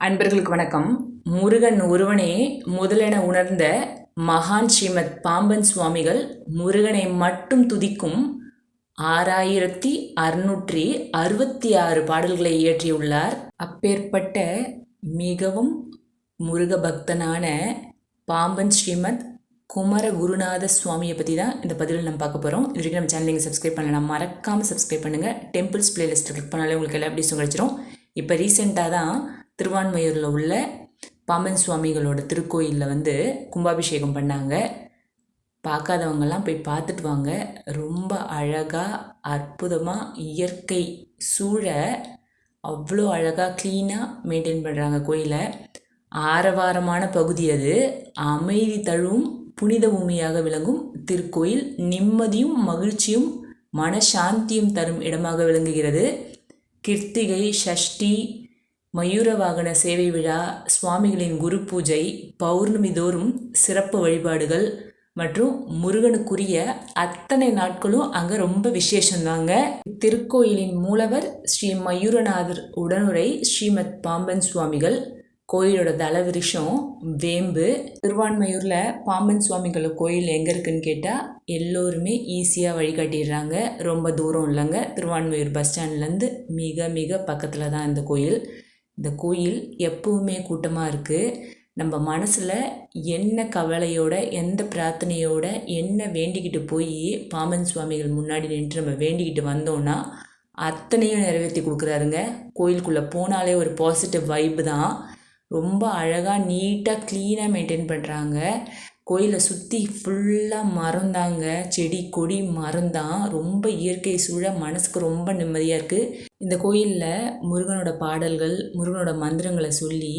அன்பர்களுக்கு வணக்கம். முருகன் ஒருவனே முதலென உணர்ந்த மகான் ஸ்ரீமத் பாம்பன் சுவாமிகள் முருகனை மட்டும் துதிக்கும் ஆறாயிரத்தி அறுநூற்றி அறுபத்தி ஆறு பாடல்களை இயற்றியுள்ளார். அப்பேற்பட்ட மிகவும் முருக பக்தனான பாம்பன் ஸ்ரீமத் குமர குருநாத சுவாமியை பற்றி தான் இந்த பதிவில் நம்ம பார்க்க போகிறோம் இது வரைக்கும் நம்ம சேனல் நீங்கள் சப்ஸ்கிரைப் பண்ணலாம் மறக்காமல் சப்ஸ்கிரைப் பண்ணுங்கள் டெம்பிள்ஸ் பிளேலிஸ்ட் கிளிக் பண்ணாலே உங்களுக்கு எல்லா எப்படி கிடச்சிரும். இப்போ ரீசெண்டாக தான் திருவான்மையூரில் உள்ள பாம்பன் சுவாமிகளோட திருக்கோயிலில் வந்து கும்பாபிஷேகம் பண்ணாங்க. பார்க்காதவங்கெல்லாம் போய் பார்த்துட்டு வாங்க. ரொம்ப அழகாக அற்புதமாக இயற்கை சூழ அவ்வளோ அழகாக க்ளீனாக மெயின்டைன் பண்ணுறாங்க கோயிலை. ஆரவாரமான பகுதி அது. அமைதி தழுவும் புனித பூமியாக விளங்கும் திருக்கோயில். நிம்மதியும் மகிழ்ச்சியும் மனசாந்தியும் தரும் இடமாக விளங்குகிறது. கிருத்திகை ஷஷ்டி மயூர வாகன சேவை விழா சுவாமிகளின் குரு பூஜை பௌர்ணமி தோறும் சிறப்பு வழிபாடுகள் மற்றும் முருகனுக்குரிய அத்தனை நாட்களும் அங்கே ரொம்ப விசேஷந்தாங்க. திருக்கோயிலின் மூலவர் ஸ்ரீ மயூரநாதர் உடனுரை ஸ்ரீமத் பாம்பன் சுவாமிகள். கோயிலோட தலவிருஷம் வேம்பு. திருவான்மையூரில் பாம்பன் சுவாமிகள் கோயில் எங்கே இருக்குன்னு கேட்டால் எல்லோருமே ஈஸியாக வழிகாட்டிடுறாங்க. ரொம்ப தூரம் இல்லைங்க. திருவான்மையூர் பஸ் ஸ்டாண்ட்லேருந்து மிக மிக பக்கத்தில் தான் இந்த கோயில். இந்த கோயில் எப்பவுமே கூட்டமாக இருக்குது நம்ம மனசில் என்ன கவலையோட எந்த பிரார்த்தனையோட என்ன வேண்டிக்கிட்டு போய் பாமன் சுவாமிகள் முன்னாடி நின்று நம்ம வேண்டிக்கிட்டு வந்தோம்னா அத்தனையும் நிறைவேற்றி கொடுக்குறாருங்க. கோயிலுக்குள்ளே போனாலே ஒரு பாசிட்டிவ் வைப்பு தான். ரொம்ப அழகாக நீட்டாக க்ளீனாக மெயின்டைன் பண்ணுறாங்க கோயிலை சுற்றி ஃபுல்லாக மரம்தாங்க செடி கொடி மரம்தான் ரொம்ப இயற்கை சூழ மனசுக்கு ரொம்ப நிம்மதியாக இருக்குது இந்த கோயிலில் முருகனோட பாடல்கள் முருகனோட மந்திரங்களை சொல்லி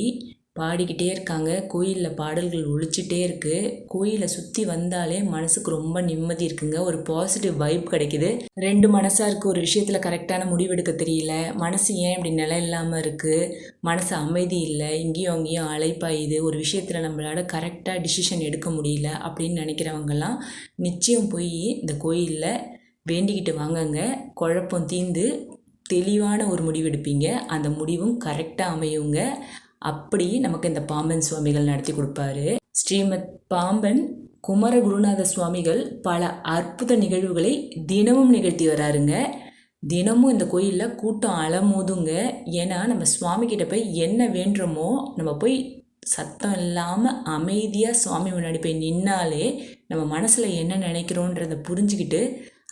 பாடிக்கிட்டே இருக்காங்க. கோயிலில் பாடல்கள் ஒழிச்சிட்டே இருக்குது கோயிலை சுற்றி வந்தாலே மனசுக்கு ரொம்ப நிம்மதி இருக்குங்க. ஒரு பாசிட்டிவ் வைப் கிடைக்குது. ரெண்டு மனசாக இருக்குது ஒரு விஷயத்தில் கரெக்டான முடிவெடுக்க தெரியல. மனசு ஏன் இப்படி நிலம் இல்லாமல் இருக்குது மனசு அமைதி இல்லை. இங்கேயும் அங்கேயும் அழைப்பாயுது ஒரு விஷயத்தில் நம்மளால கரெக்டாக டிசிஷன் எடுக்க முடியல அப்படின்னு நினைக்கிறவங்கெல்லாம் நிச்சயம் போய் இந்த கோயிலில் வேண்டிக்கிட்டு வாங்கங்க. குழப்பம் தீந்து தெளிவான ஒரு முடிவு எடுப்பீங்க அந்த முடிவும் கரெக்டாக அமையுங்க. அப்படி நமக்கு இந்த பாம்பன் சுவாமிகள் நடத்தி கொடுப்பாரு. ஸ்ரீமத் பாம்பன் குமர குருநாத சுவாமிகள் பல அற்புத நிகழ்வுகளை தினமும் நிகழ்த்தி வராருங்க. தினமும் இந்த கோயிலில் கூட்டம் அலமோதுங்க. ஏன்னா நம்ம சுவாமி கிட்ட போய் என்ன வேண்டுறோமோ நம்ம போய் சத்தம் இல்லாமல் அமைதியாக சுவாமி முன்னாடி போய் நின்னாலே நம்ம மனசில் என்ன நினைக்கிறோன்றதை புரிஞ்சுக்கிட்டு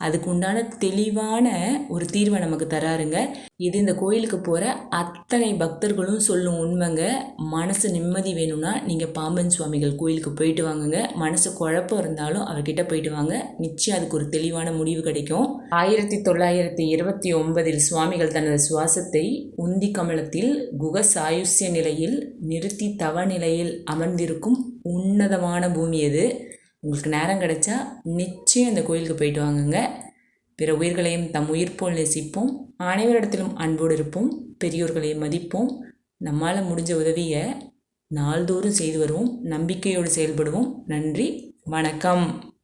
அதுக்கு உண்டான தெளிவான ஒரு தீர்வை நமக்கு தராருங்க. இது இந்த கோயிலுக்கு போகிற அத்தனை பக்தர்களும் சொல்லும் உண்மைங்க. மனசு நிம்மதி வேணும்னா நீங்கள் பாம்பன் சுவாமிகள் கோயிலுக்கு போயிட்டு வாங்குங்க. மனசு குழப்பம் இருந்தாலும் அவர்கிட்ட போயிட்டு வாங்க. நிச்சயம் அதுக்கு ஒரு தெளிவான முடிவு கிடைக்கும். ஆயிரத்தி தொள்ளாயிரத்தி இருபத்தி ஒன்பதில் சுவாமிகள் தனது சுவாசத்தை உந்தி கமலத்தில் குக சாயுஷ்ய நிலையில் நிறுத்தி தவ நிலையில் அமர்ந்திருக்கும் உன்னதமான பூமி அது. உங்களுக்கு நேரம் கிடைச்சா நிச்சயம் இந்த கோயிலுக்கு போயிட்டு வாங்குங்க. பிற உயிர்களையும் தம் உயிர் போல் நேசிப்போம். அனைவரிடத்திலும் அன்போடு இருப்போம். பெரியோர்களை மதிப்போம். நம்மால் முடிஞ்ச உதவியை நாள்தோறும் செய்து வருவோம். நம்பிக்கையோடு செயல்படுவோம். நன்றி. வணக்கம்.